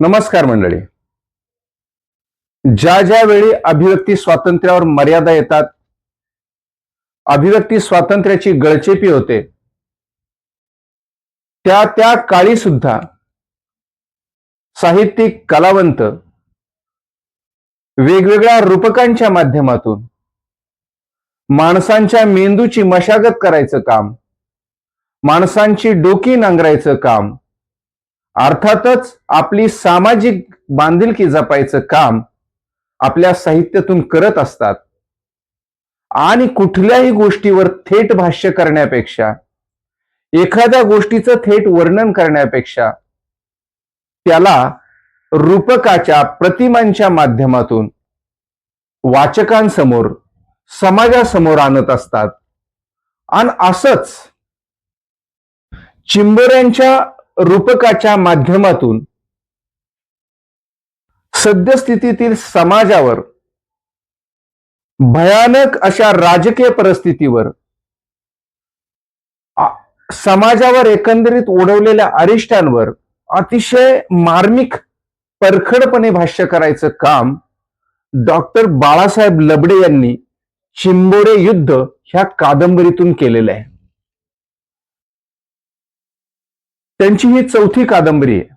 नमस्कार मंडळी. ज्या ज्या वेळी अभिव्यक्ती स्वातंत्र्यावर मर्यादा येतात अभिव्यक्ती स्वातंत्र्याची गळचेपी होते त्या त्या काळी सुद्धा साहित्यिक कलावंत वेगवेगळ्या रूपकांच्या माध्यमातून माणसांच्या मेंदूची मशागत करायचं काम माणसांची डोकी नांगरायचं काम अर्थातच आपली सामाजिक बांधिलकी जपायचं काम आपल्या साहित्यातून करत असतात. आणि कुठल्याही गोष्टीवर थेट भाष्य करण्यापेक्षा एखाद्या गोष्टीचं थेट वर्णन करण्यापेक्षा त्याला रूपकाच्या प्रतिमांच्या माध्यमातून वाचकांसमोर समाजासमोर आणत असतात. आणि असंच चिंबोऱ्यांच्या रूपकाच्या माध्यमातून सद्यस्थितीतील समाजावर भयानक अशा राजकीय परिस्थितीवर समाजावर एकंदरीत ओढवलेल्या अरिष्टांवर अतिशय मार्मिक परखडपणे भाष्य करायचं काम डॉक्टर बाळासाहेब लबडे यांनी चिंबोरे युद्ध ह्या कादंबरीतून केलेलं आहे. त्यांची ही चौथी कादंबरी आहे.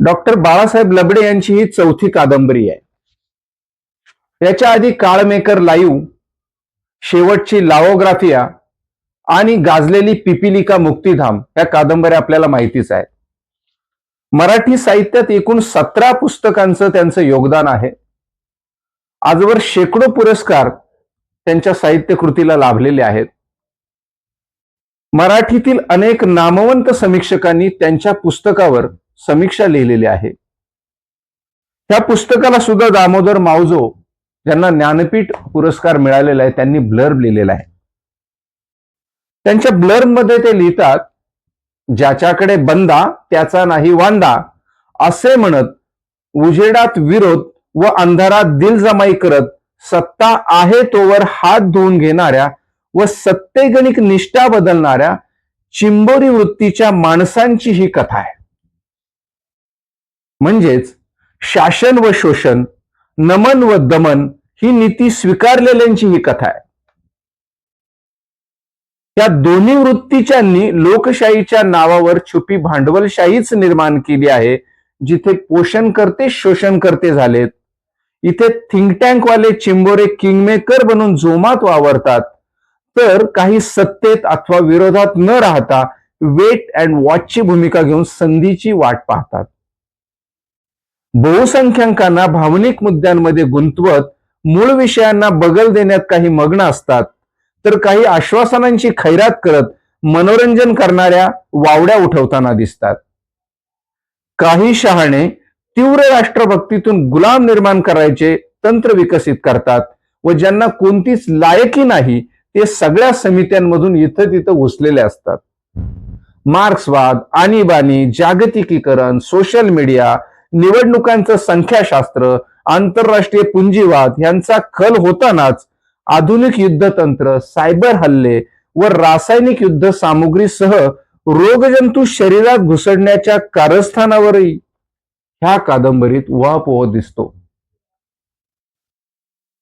डॉक्टर बाळासाहेब लबडे यांची ही चौथी कादंबरी आहे. याच्या आधी काळमेकर लाईव्ह शेवटची लाओग्राफिया आणि गाजलेली पिपिलिका मुक्तीधाम या कादंबऱ्या आपल्याला माहितीच आहे मराठी साहित्यात एकूण सतरा पुस्तकांचं त्यांचं योगदान आहे. आजवर शेकडो पुरस्कार त्यांच्या साहित्य कृतीला लाभलेले आहेत. मराठीतील अनेक नामवंत समीक्षकांनी त्यांच्या पुस्तकावर समीक्षा लिहिलेली आहे. त्या पुस्तकाला सुद्धा दामोदर मावजो ज्यांना ज्ञानपीठ पुरस्कार मिळालेला आहे त्यांनी ब्लर्ब लिहिलेला आहे. त्यांच्या ब्लर्बमध्ये ते लिहितात ज्याच्याकडे बंदा त्याचा नाही वांदा असे म्हणत उजेडात विरोध व अंधारात दिलजमाई करत सत्ता आहे तोवर हात धुवून घेणाऱ्या व सत्तेगणिक निष्ठा बदलणाऱ्या चिंबोरी वृत्तीच्या माणसांची ही कथा आहे. म्हणजेच शासन व शोषण नमन व दमन ही नीती स्वीकारलेल्यांची ही कथा आहे. या दोन्ही वृत्तीच्यांनी लोकशाहीच्या नावावर छुपी भांडवलशाहीच निर्माण केली आहे जिथे पोषण करते शोषण करते झालेत. इथे थिंक टँकवाले चिंबोरे किंगमेकर बनून जोमात वावरतात. तर काही सत्तेत अथवा विरोधात न राहता वेट अँड वॉचची भूमिका घेऊन संधीची वाट पाहतात. बहुसंख्यांकांना भावनिक मुद्द्यांमध्ये गुंतवत मूळ विषयांना बगल देण्यात काही मग्न असतात तर काही आश्वासनांची खैरात करत मनोरंजन करणाऱ्या वावड्या उठवताना दिसतात. काही शहाणे तीव्र राष्ट्रभक्तीतून गुलाम निर्माण करायचे तंत्र विकसित करतात व ज्यांना कोणतीच लायकी नाही ते सगळ्या समित्यांमधून इथं तिथं घुसलेले असतात. मार्क्सवाद आणीबाणी जागतिकीकरण सोशल मीडिया निवडणुकांचं संख्याशास्त्र आंतरराष्ट्रीय पुंजीवाद यांचा खल होतानाच आधुनिक युद्धतंत्र सायबर हल्ले व रासायनिक युद्ध सामुग्रीसह रोगजंतू शरीरात घुसडण्याच्या कारस्थानावरही ह्या कादंबरीत उहापोह दिसतो.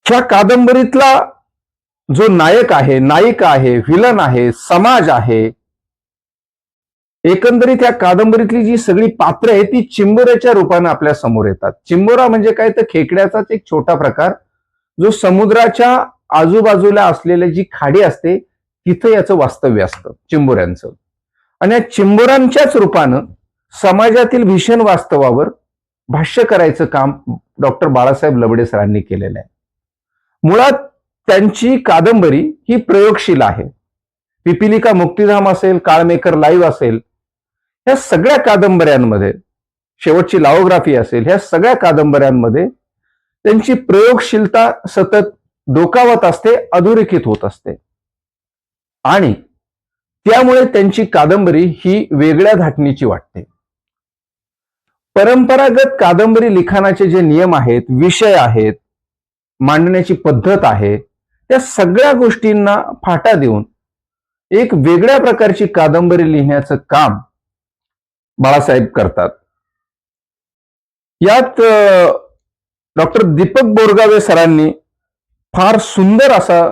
ह्या कादंबरीतला जो नायक आहे नायिका आहे विलन आहे समाज आहे एकंदरीत या कादंबरीतली जी सगळी पात्र आहे ती चिंबोऱ्याच्या रूपाने आपल्यासमोर येतात. चिंबोरा म्हणजे काय? तर खेकड्याचाच एक छोटा प्रकार. जो समुद्राच्या आजूबाजूला असलेली जी खाडी असते तिथं याचं वास्तव्य असतं चिंबोऱ्यांचं. आणि या चिंबोऱ्यांच्याच रूपानं समाजातील भीषण वास्तवावर भाष्य करायचं काम डॉक्टर बाळासाहेब लबडे सरांनी केलेलं आहे. मुळात त्यांची कादंबरी ही प्रयोगशील आहे. पिपिलिका मुक्तिधाम असेल काळमेकर लाईव्ह असेल ह्या सगळ्या कादंबऱ्यांमध्ये शेवटची लाओग्राफी असेल ह्या सगळ्या कादंबऱ्यांमध्ये त्यांची प्रयोगशीलता सतत डोकावत असते अधोरेखित होत असते. आणि त्यामुळे त्यांची कादंबरी ही वेगळ्या धाटणीची वाटते. परंपरागत कादंबरी लिखाणाचे जे नियम आहेत विषय आहेत मांडण्याची पद्धत आहे त्या सगळ्या गोष्टींना फाटा देऊन एक वेगळ्या प्रकारची कादंबरी लिहिण्याचं काम बाळासाहेब करतात. यात डॉक्टर दीपक बोरगावे सरांनी फार सुंदर असा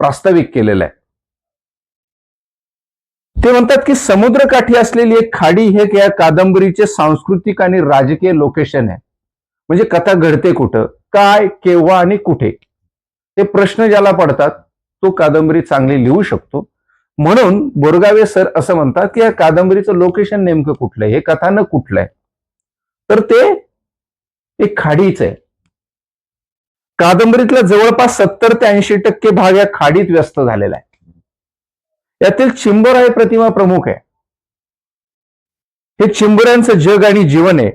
प्रास्ताविक केलेला आहे. ते म्हणतात की समुद्रकाठी असलेली एक खाडी हे या कादंबरीचे सांस्कृतिक आणि राजकीय लोकेशन आहे. म्हणजे कथा घडते कुठं काय केव्हा आणि कुठे. ते प्रश्न ज्याला पडतात तो कादंबरी चांगली लिहू शकतो. म्हणून बोरगावे सर असं म्हणतात की या कादंबरीचं लोकेशन नेमकं कुठलं आहे? हे कथानक कुठलं आहे? तर ते एक खाडीच आहे. कादंबरीतला जवळपास सत्तर ते ऐंशी टक्के भाग या खाडीत व्यस्त झालेला आहे. यातील चिंबोरा हे प्रतिमा प्रमुख आहे. हे चिंबोऱ्यांचं जग आणि जीवन आहे.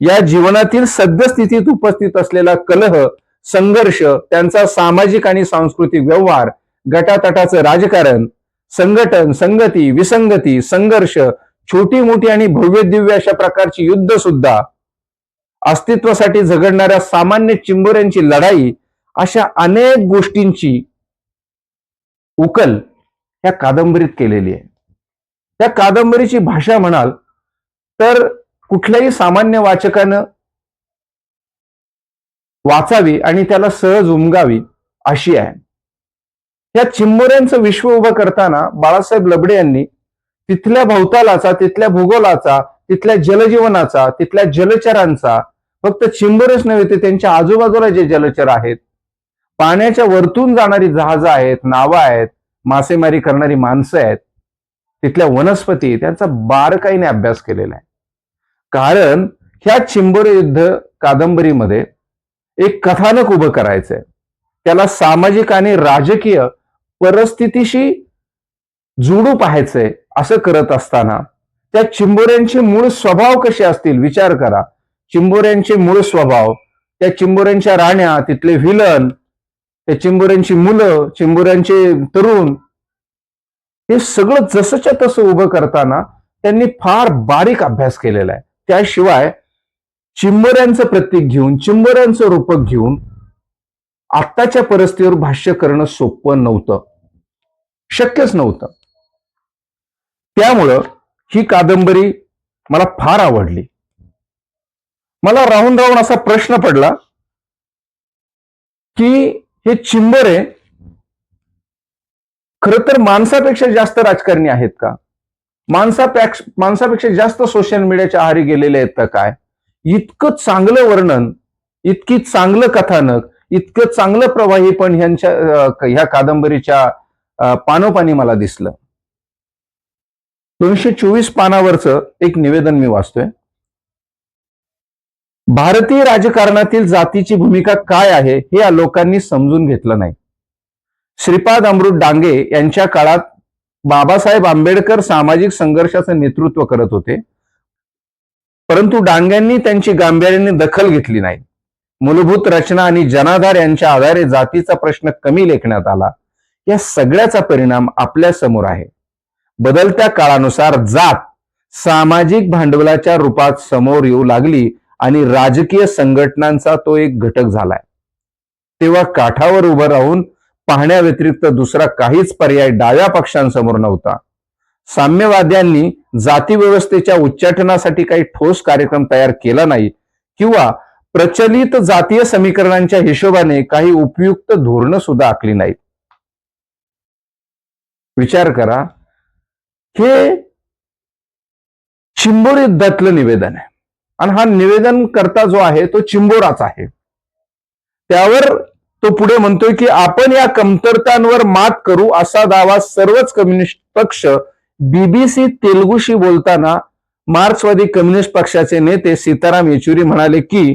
या जीवनातील सद्यस्थितीत उपस्थित असलेला कलह संघर्ष त्यांचा सामाजिक आणि सांस्कृतिक व्यवहार गटातटाचं राजकारण संघटन संगती विसंगती संघर्ष छोटी मोठी आणि भव्य दिव्य अशा प्रकारची युद्ध सुद्धा अस्तित्वासाठी झगडणाऱ्या सामान्य चिंबोऱ्यांची लढाई अशा अनेक गोष्टींची उकल या कादंबरीत केलेली आहे. त्या कादंबरीची भाषा म्हणाल तर कुठल्याही सामान्य वाचकानं वाचावी आणि त्याला सहज उमगावी अशी आहे. या चिंबोऱ्यांचं विश्व उभं करताना बाळासाहेब लबडे यांनी तिथल्या भोवतालाचा तिथल्या भूगोलाचा तिथल्या जलजीवनाचा तिथल्या जलचरांचा फक्त चिंबरच नव्हे ते त्यांच्या आजूबाजूला जे जलचर आहेत पाण्याच्या वरतून जाणारी जहाजं आहेत नावं आहेत मासेमारी करणारी माणसं आहेत तिथल्या वनस्पती त्यांचा बारकाईने अभ्यास केलेला आहे. कारण ह्या चिंबोरे युद्ध कादंबरीमध्ये एक कथानक उभं करायचंय. त्याला सामाजिक आणि राजकीय परिस्थितीशी जुडू पाहायचंय असं करत असताना त्या चिंबोऱ्यांचे मूळ स्वभाव कसे असतील विचार करा. चिंबोऱ्यांचे मूळ स्वभाव त्या चिंबोऱ्यांच्या राण्या तिथले व्हिलन त्या चिंबोऱ्यांची मुलं चिंबोऱ्यांचे तरुण हे सगळं जसंच्या तसं उभं करताना त्यांनी फार बारीक अभ्यास केलेला आहे. त्याशिवाय चिंबोऱ्यांचं प्रतीक घेऊन चिंबोऱ्यांचं रूपक घेऊन आत्ताच्या परिस्थितीवर भाष्य करणं सोपं नव्हतं. शक्यच नव्हतं. त्यामुळं ही कादंबरी मला फार आवडली. मला राहून राहून असा प्रश्न पडला की हे चिंबरे खर तर माणसापेक्षा जास्त राजकारणी आहेत का? माणसापेक्षा माणसापेक्षा जास्त सोशल मीडियाच्या आहारी गेलेले आहेत का काय? इतकं चांगलं वर्णन इतकी चांगलं कथानक इतकं चांगलं प्रवाही पण ह्यांच्या ह्या कादंबरीच्या पानोपानी मला दिसलं. दोनशे चोवीस पानावरचं एक निवेदन मी वाचतोय. भारतीय राजकारणातील जातीची भूमिका काय आहे हे या लोकांनी समजून घेतलं नाही. श्रीपाद अमृत डांगे यांच्या काळात बाबासाहेब आंबेडकर सामाजिक संघर्षाचं नेतृत्व करत होते. परंतु डांग्यांनी त्यांची गांभीर्याने दखल घेतली नाही. मूलभूत रचना आणि जनाधार यांच्या आधारे जातीचा प्रश्न कमी लेखण्यात आला. या सगळ्याचा परिणाम आपल्यासमोर आहे. बदलत्या काळानुसार जात सामाजिक भांडवलाच्या रूपात समोर येऊ लागली आणि राजकीय संघटनांचा तो एक घटक झालाय. तेव्हा काठावर उभं राहून पाहण्याव्यतिरिक्त दुसरा काहीच पर्याय डाव्या पक्षांसमोर नव्हता. साम्यवाद्यांनी जाती व्यवस्थेच्या उच्चाटनासाठी काही ठोस कार्यक्रम तयार केला नाही किंवा प्रचलित जातीय समीकरणांच्या हिशोबाने काही उपयुक्त धोरणं सुद्धा आखली नाहीत. विचार करा हे चिंबोर युद्धातलं निवेदन आहे. आणि हा निवेदन करता जो आहे तो चिंबोराचा आहे. त्यावर तो पुढे म्हणतोय की आपण या कमतरतांवर मात करू असा दावा सर्वच कम्युनिस्ट पक्ष बीबीसी तेलुगूशी बोलताना मार्क्सवादी कम्युनिस्ट पक्षाचे नेते सीताराम येचुरी म्हणाले की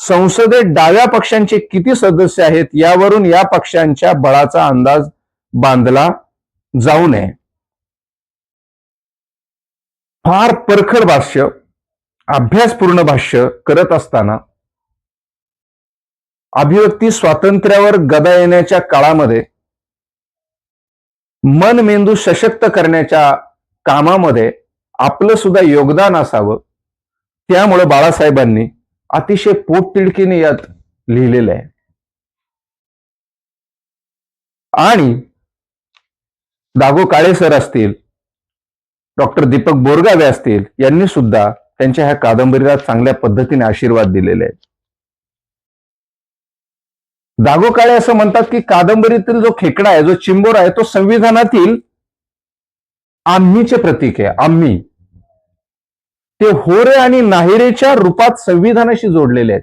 संसदेत डाव्या पक्षांचे किती सदस्य आहेत यावरून या पक्षांच्या बळाचा अंदाज बांधला जाऊ नये. फार परखड भाष्य अभ्यासपूर्ण भाष्य करत असताना अभिव्यक्ती स्वातंत्र्यावर गदा येण्याच्या काळामध्ये मन मेंदू सशक्त करण्याच्या कामामध्ये आपलं सुद्धा योगदान असावं. त्यामुळं बाळासाहेबांनी अतिशय पोटतिडकीने यात लिहिलेलं आहे. आणि दागो काळे सर असतील डॉक्टर दीपक बोरगावे असतील यांनी सुद्धा त्यांच्या ह्या कादंबरीला चांगल्या पद्धतीने आशीर्वाद दिलेले आहेत. दागो काळे असं म्हणतात की कादंबरीतील जो खेकडा आहे जो चिंबोर आहे तो संविधानातील आम्हीचे प्रतीक आहे आम्ही ते होरे आणि नाहिरेच्या रूपात संविधानाशी जोडलेले आहेत.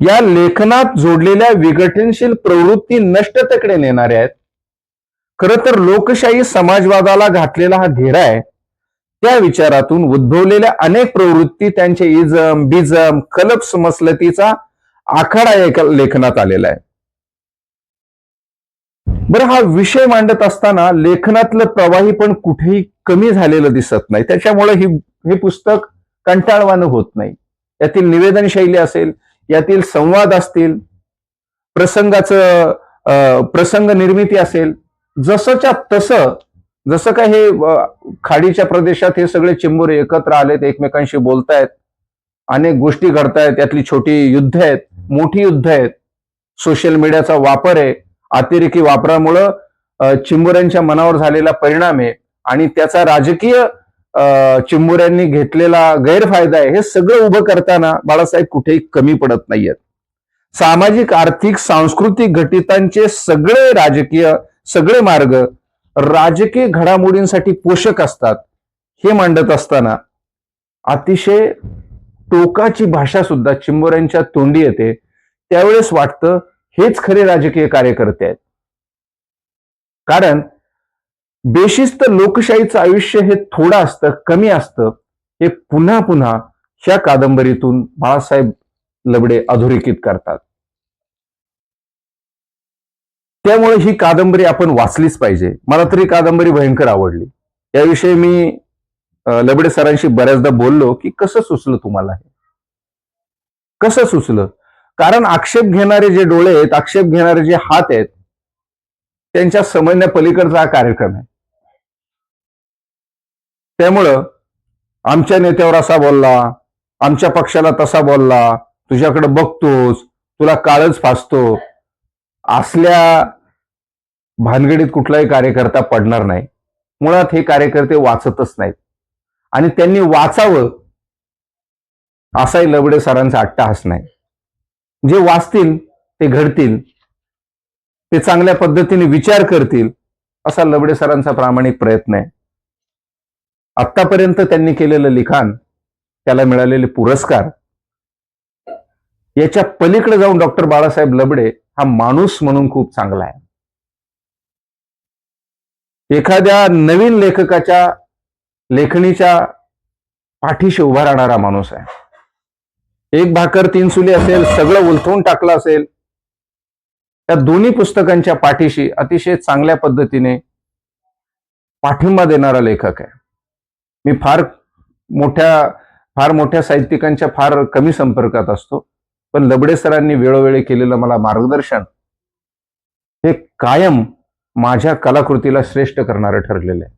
या लेखनात जोडलेल्या विघटनशील प्रवृत्ती नष्टतेकडे नेणाऱ्या आहेत. खरं तर लोकशाही समाजवादाला घातलेला हा घेरा आहे. त्या विचारातून उद्भवलेल्या अनेक प्रवृत्ती त्यांचे इजम बिजम कलप समसलतीचा आखाडा एका लेखनात आलेला आहे. बरं हा विषय मांडत असताना लेखनातलं प्रवाही पण कुठेही कमी झालेलं दिसत नाही. त्याच्यामुळे ही हे पुस्तक कंटाळवानं होत नाही. यातील निवेदन शैली असेल यातील संवाद असतील प्रसंगाचं प्रसंग निर्मिती असेल जसंच्या तसं जसं काय हे खाडीच्या प्रदेशात हे सगळे चिंबोरे एकत्र आलेत एकमेकांशी बोलतायत अनेक गोष्टी घडतायत यातली छोटी युद्ध आहेत मोठी युद्ध आहेत सोशल मीडियाचा वापर आहे. अतिरेकी वापरामुळं चिंबुऱ्यांच्या मनावर झालेला परिणाम आहे. आणि त्याचा राजकीय अं, घेतलेला गैरफायदा आहे. हे सगळं उभं करताना बाळासाहेब कुठेही कमी पडत नाहीयेत. सामाजिक आर्थिक सांस्कृतिक घटितांचे सगळे राजकीय सगळे मार्ग राजकीय घडामोडींसाठी पोषक असतात. हे मांडत असताना अतिशय टोकाची भाषा सुद्धा चिंबोऱ्यांच्या तोंडी येते. त्यावेळेस वाटतं हेच खरे राजकीय कार्यकर्ते आहेत. कारण बेशिस्त लोकशाहीचं आयुष्य हे थोडं असतं कमी असतं. हे पुन्हा पुन्हा ह्या कादंबरीतून बाळासाहेब लबडे अधोरेखित करतात. त्यामुळे ही कादंबरी आपण वाचलीच पाहिजे. मला तरी कादंबरी भयंकर आवडली. याविषयी मी लबडे सरांशी बऱ्याचदा बोललो की कसं सुचलं तुम्हाला हे? कसं सुचलं? कारण आक्षेप घेणारे जे डोळे आहेत आक्षेप घेणारे जे हात आहेत त्यांच्या समजण्या पलीकडचा हा कार्यक्रम आहे. त्यामुळं आमच्या नेत्यावर असा बोलला आमच्या पक्षाला तसा बोलला तुझ्याकडे बघतोस तुला काळच फासतो. असल्या भानगडीत कुठलाही कार्यकर्ता पडणार नाही. मुळात हे कार्यकर्ते वाचतच नाहीत. आणि त्यांनी वाचावं असाही लबडे सरांचा अट्टाहास नाही. जे वाचतील ते घडतील ते चांगल्या पद्धतीने विचार करतील असा लबडे सरांचा प्रामाणिक प्रयत्न आहे. आतापर्यंत त्यांनी केलेलं लिखाण त्याला मिळालेले पुरस्कार याच्या पलीकडे जाऊन डॉक्टर बाळासाहेब लबडे हा माणूस म्हणून खूप चांगला आहे. एखाद्या नवीन लेखकाच्या लेखणीच्या पाठीशी उभा राहणारा माणूस आहे. एक भाकर तीन सुली असेल सगळं उलथवून टाकलं असेल त्या दोन्ही पुस्तकांच्या पाठीशी अतिशय चांगल्या पद्धतीने पाठिंबा देणारा लेखक आहे. मी फार मोठ्या फार मोठ्या साहित्यिकांच्या फार कमी संपर्कात असतो पण लबडे सरांनी वेळोवेळी केलेलं मला मार्गदर्शन हे कायम माझ्या कलाकृतीला श्रेष्ठ करणारं ठरलेलं आहे.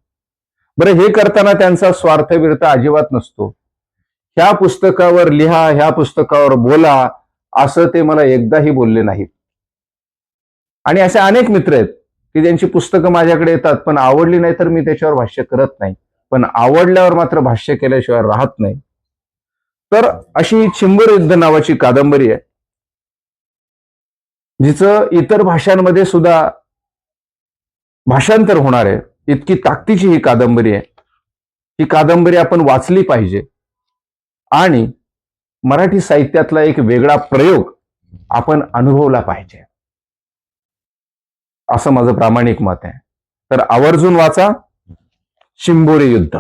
बरं हे करताना त्यांचा स्वार्थ विरत अजिबात नसतो. ह्या पुस्तकावर लिहा ह्या पुस्तकावर बोला असं ते मला एकदाही बोलले नाहीत. आणि असे अनेक मित्र आहेत की ज्यांची पुस्तकं माझ्याकडे येतात पण आवडली नाही तर मी त्याच्यावर भाष्य करत नाही. पण आवडल्यावर मात्र भाष्य केल्याशिवाय राहत नाही. तर अशी चिंबर युद्ध नावाची कादंबरी आहे. जिचं इतर भाषांमध्ये सुद्धा भाषांतर होणार आहे. इतकी ताकदीची ही कादंबरी आहे. ही कादंबरी आपण वाचली पाहिजे. आणि मराठी साहित्यातला एक वेगळा प्रयोग आपण अनुभवला पाहिजे. असं माझं प्रामाणिक मत आहे. तर आवर्जून वाचा. शिंबोरी युद्ध.